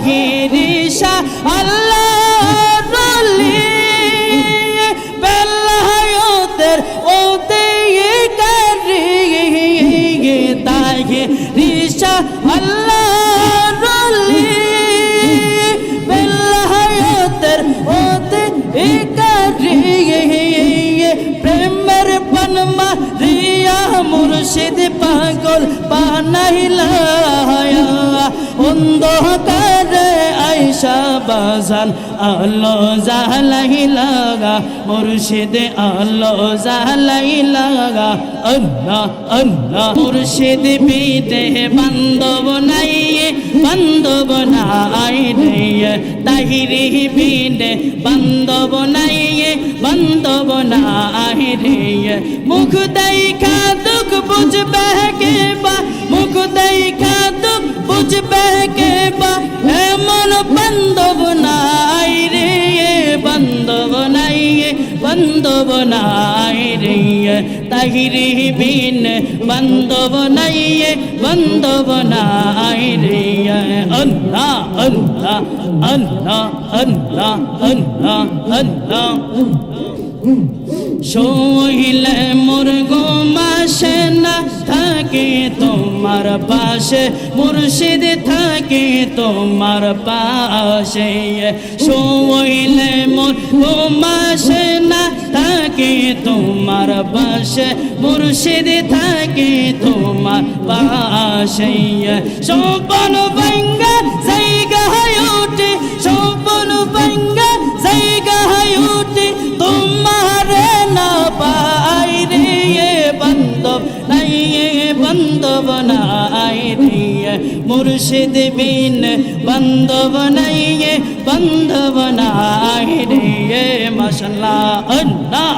তাহিরিশা আল্লাহ রলি বেলায়তের ওতে করি তাহিরিশা আল্লাহ রলি বেলায়তের ওতে করি প্রেমের পনমা রিয়া মুর্শিদ পাগল বানাইলা অন্ধকারে আইসা বাজান আলো জালাই লাগা, মুর্শিদ আলো জালাই লাগা। আল্লাহ আল্লাহ, মুর্শিদ বিদে বান্ধব নাই বান্ধব নাই, তাহিরি বিদে বান্ধব নাই বান্ধব নাই, মুখ দেখা দুঃখ বুঝবে কে বা, মুখ দুঃখ বুঝবে কে বা? এমন বান্ধব নাই রে বান্ধব নাই বান্ধব নাই রে তাহিরি বিন বান্ধব নাই বান্ধব নাই রে আল্লাহ আল্লাহ আল্লাহ আল্লাহ আল্লাহ আল্লাহ। শোহিলে মোর গোমাসে না থাকে তোমার পাশে, মুর্শিদ থাকে তোমার পাশে। শোহিলে মোর গোমাসে না, থাকে তোমার পাশে, মুর্শিদ থাকে তোমার পাশে। সোপন বঙ্গা জায়গা ওঠে সোপন বঙ্গা বান্ধব নাই রে মুর্শিদ বিন বান্ধব নাই বান্ধব নাই রে মশলা আল্লাহ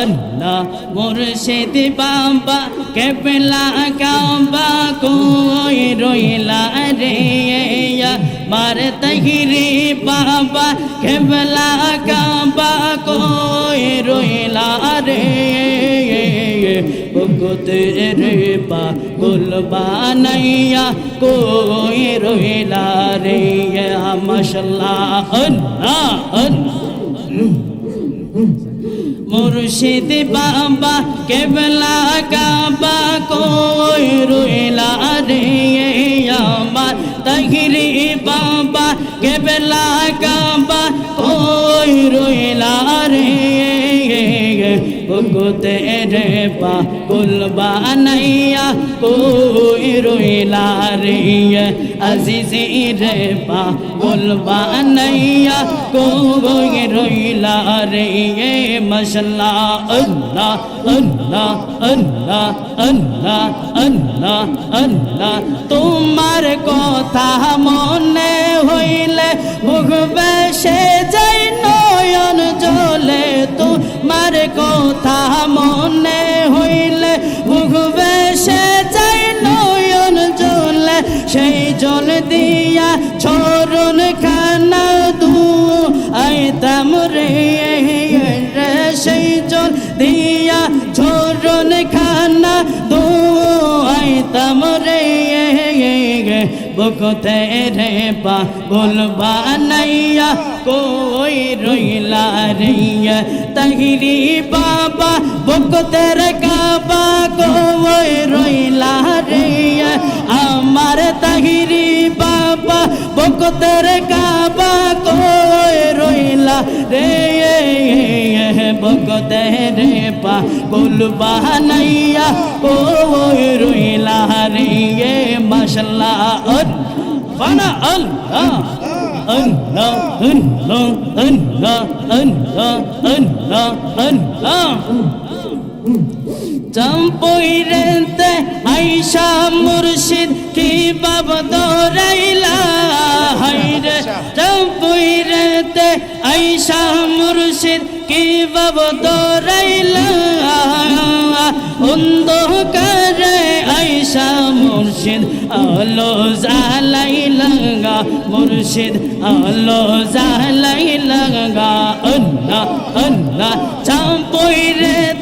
আল্লাহ, মুর্শিদ বাবা, কেবলা কাবা কই রইলা রে মার তহিরি বাবা, কেবলা কাবা কই রইলা রে ভগতে রে পা গুলবা নাইয়া কই রইলা রে মশলা আল্লাহ আল্লাহ মুর্শিদ বাবা কেবলা কাবা কই রইলা রে আমার তহিরি বাবা কেবলা কাবা কই রইলা রে ভগতে রে পা কুলবা নাইয়া, কই রইলা রে? আজিজি রে পা কুলবা নাইয়া, কই রইলা রে? মশলা আল্লাহ আল্লাহ আল্লাহ আল্লাহ আল্লাহ আল্লাহ। তোমার কথা মনে হইলে ভুগবে সে যাই খানা দু আইতাম রে বকতে রে পা বলবা নাইয়া কই রইলা রে তহিরি বাবা, বকতে রে কাবা, কই রইলা রে আমার তহিরি বাবা, বকতে রে কাবা, কই রইলা রে বকতে রে পা বলবা নাইয়া কই রইলা রে মাশাল্লাহ ফানা আল্লাহ আল্লাহ আল্লাহ আল্লাহ আল্লাহ আল্লাহ আল্লাহ চম্পইরেতে আইসা মুর্শিদ কি বাব দৌড়াইলা হাইরে চম্পইরেতে আইসা। মুর্শিদ কি বাব দৌড়াইলা অন্ধকারে আইসা মুর্শিদ আলো জালাইলাঙ্গা মুর্শিদ আলো জালাইলাঙ্গা আল্লাহ আল্লাহ চাম্পইরেতে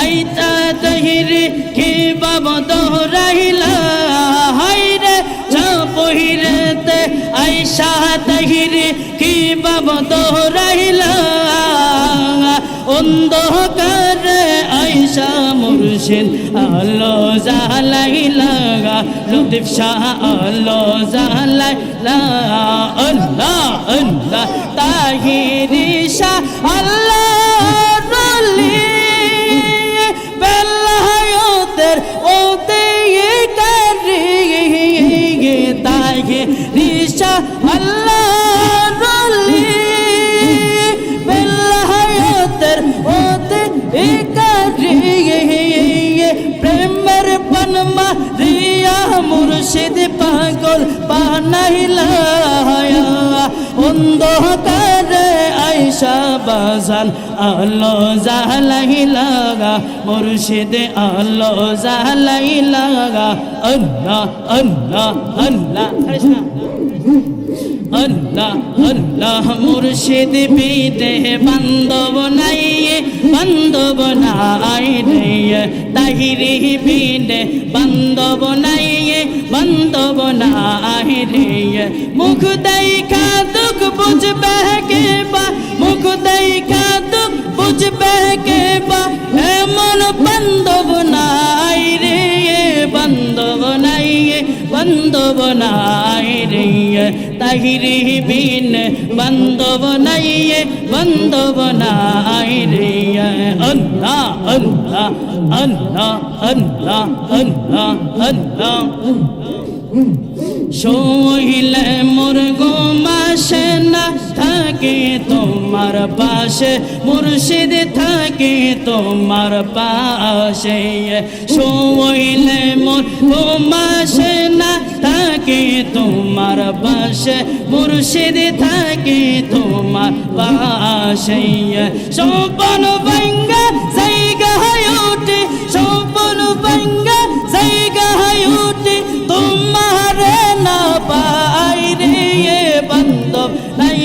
আইতা তহিরি কি বাব দোহরাইলা? হাইরে চাম্পইরেতে আইসা তাহিরে কি বাব দোহরাইলা? অন্ধকারে আইসা মুর্শিদ আলো জালাইলা লতিফ শাহ আলো জালাইলা আল্লাহ আল্লাহ, তাহিরি শাহ আল্লাহ। মুর্শিদ পাগল বানাইলা অন্ধকারে আইসা বাজান আলো জালাইলাগা মুর্শিদ আলো জালাইলাগা আল্লাহ আল্লাহ আল্লাহ আল্লাহ আল্লাহ মুর্শিদ বিদে, বান্ধব নাই বান্ধব নাই তাহিরি বিদে, বান্ধব নাই বান্ধব নাই মুখ দেখা দুঃখ বুঝবে কে বা? মুখ দেখা দুঃখ বুঝবে কে বা? এমন বান্ধব বান্ধব নাই রে তাহিরি বিন বান্ধব নাই বান্ধব নাই রে আল্লাহ আল্লাহ আল্লাহ আল্লাহ আল্লাহ। শোইলে মোর গোমাসে না থাকে তোমার পাশে, মুর্শিদ থাকে তোমার পাশে। শোইলে মোর গোমাসে না থাকে তোমার পাশে, মুর্শিদ থাকে তোমার পাশে। সম্পন বঙ্গা জায়গা উঠে সম্পন বঙ্গা জায়গা উঠে তোমার নাই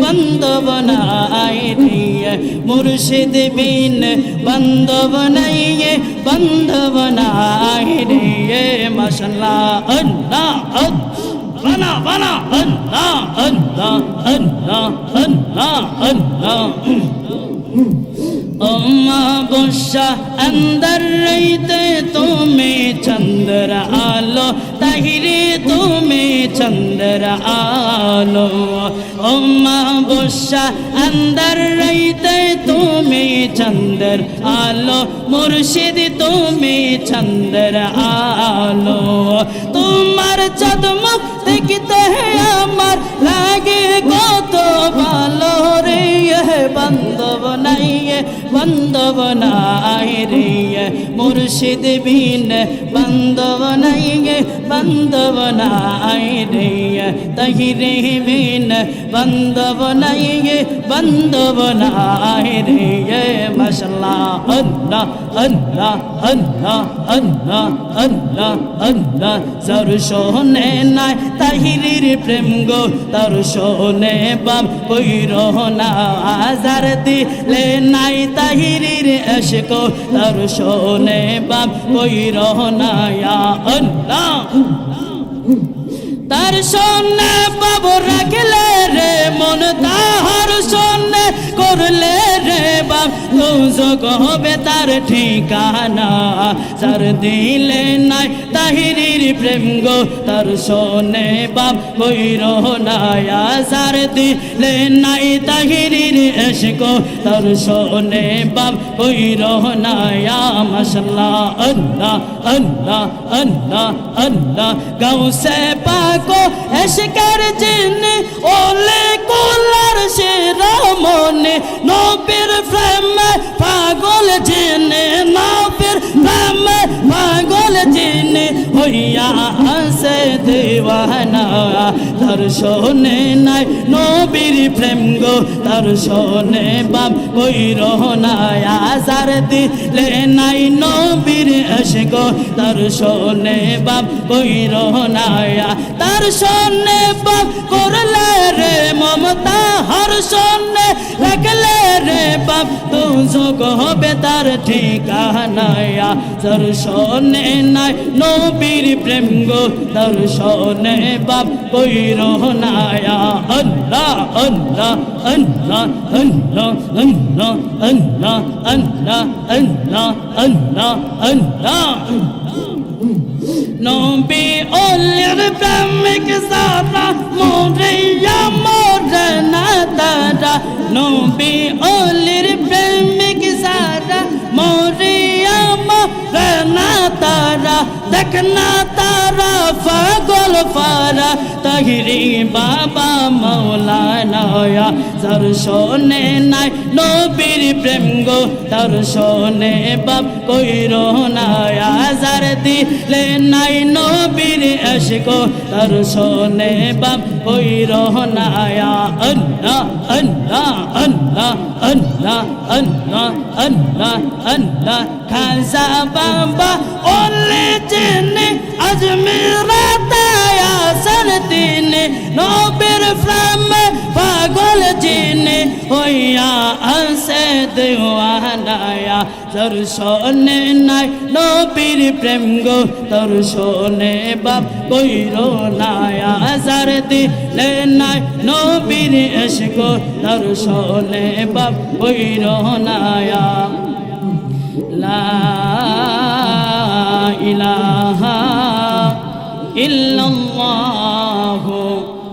বান্ধব নাই রে মুর্শিদ বিন বান্ধব নাই বান্ধব নাই রে মশলা আল্লাহ বানা বানা আল্লাহ আল্লাহ আল্লাহ আল্লাহ আল্লাহ অমাবস্যা অন্দর রইতে তুমি চন্দ্র আলো তাহিরে তুমি চন্দ্র আলো ওমা অমাবস্যা অন্দর রইতে তুমি চন্দ্র আলো মুর্শিদ তুমি চন্দ্র আলো তোমার চদমক বান্ধব নাই রে, মুর্শিদ বিন বান্ধব নাই বান্ধব নাই রে, তহিরে বিন বান্ধব নাই বান্ধব নাই রে। নাই তাহিরির প্রেম গো তার শোনে বাম কইর না আজার দিলে না আল্লাহ বাবু রাখলে দুজক হবে তার ঠিকানা। সার দিলে নাই তাহিরির প্রেম গো, তার সনে বাপ কইর নায়া। সার দিলে নাই তাহিরির এসক তার সনে বাপ কইর নায়া। মশলা আল্লাহ আল্লাহ আল্লাহ আল্লাহ। গাঁও সে পাকো এসকার জিন, ওলে কোলার সে রামনে নবীর প্রেম পাগল জিনে, নবীর প্রেম পাগল জিনে, হইয়া আসে দেওয়ানা। তার শোনে নাই নবীর প্রেম গো, তার শোনে বাপ কই রহনায় আসার দিলে নাই নবীর এসে গো তার শোনে বাপ কই রহনায় তার শোনে বাপ করলে রে মমতা হর শোনে তো যোগ হবে তার ঠিকানায়া তার শোনে নাই নবীর প্রেম গো তার শোনে বাপ কইর নায়া আল্লাহ আল্লাহ আল্লাহ আল্লাহ আল্লাহ আল্লাহ আল্লাহ আল্লাহ আল্লাহ আল্লাহ নবী ওলের প্রেমিক সারা মোরিয়া মোরে না তারা নবী ওলের মেঘনা তারা পাগল পারা তহিরি বাবা মৌলায় মৌলানা তার শোনে নাই নবীর প্রেম গো, তার শোনে বাপ কইর নায়া যার দিলে নাই নবীর এসগো তার শোনে বাপ কইর নায়া আল্লাহ আল্লাহ আল্লাহ আল্লাহ আল্লাহ আল্লাহ আল্লাহ। খাজা বাবা ওলে জেনে আজমেরা তায়া সর দিনে নবীর প্রেমে পাগল জিনে হইয়া আসে দেওয়ানায়া তোর শোনে নাই নবীর প্রেম গো তোর শোনে বাপ কইর নায়া সার দিলে নাই নবীর এস গো তোর শোনে বাপ কইর নায়া লা ইলাহা ইল্লাল্লাহু